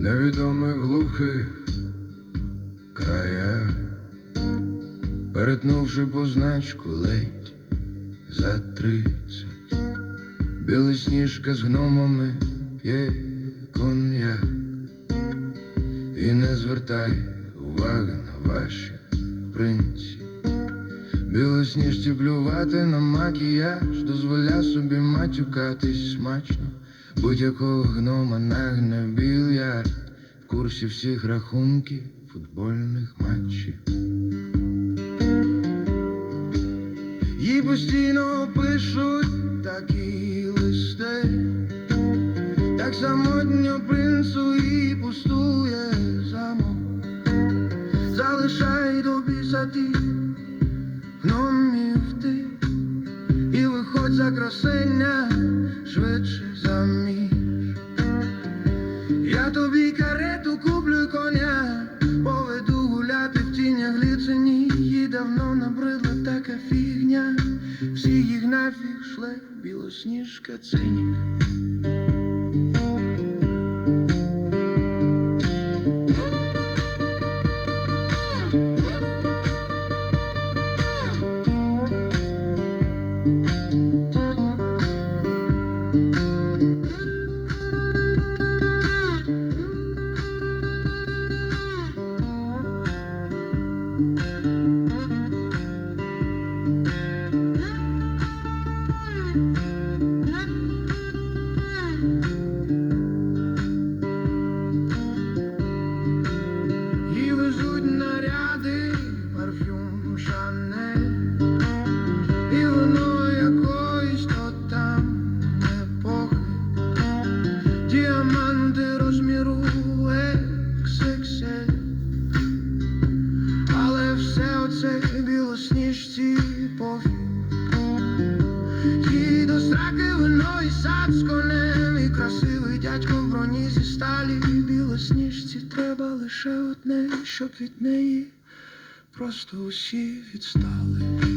невідомих глухих краях, перетнувши позначку ледь за тридцять, білосніжка з гномами п'є звертай уваги на ваші принці. Білосніжці плювати на макіяж, дозволя собі матюкатись смачно, будь-якого гнома нагне більярд в курсі всіх рахунків футбольних матчів. Їй постійно пишуть такі листи, так самотньо принцу і пустує за красення швидше заміж. Я тобі карету куплю коня, поведу гуляти в тінях ліцені. Їй давно набридла така фігня, всі їх нафіг шле, білосніжка цинік. Оце білосніжці пофіг. Їй до страки вино і сад з конем, і красивий дядько в броні зі сталі. Білосніжці треба лише одне, щоб від неї просто усі відстали.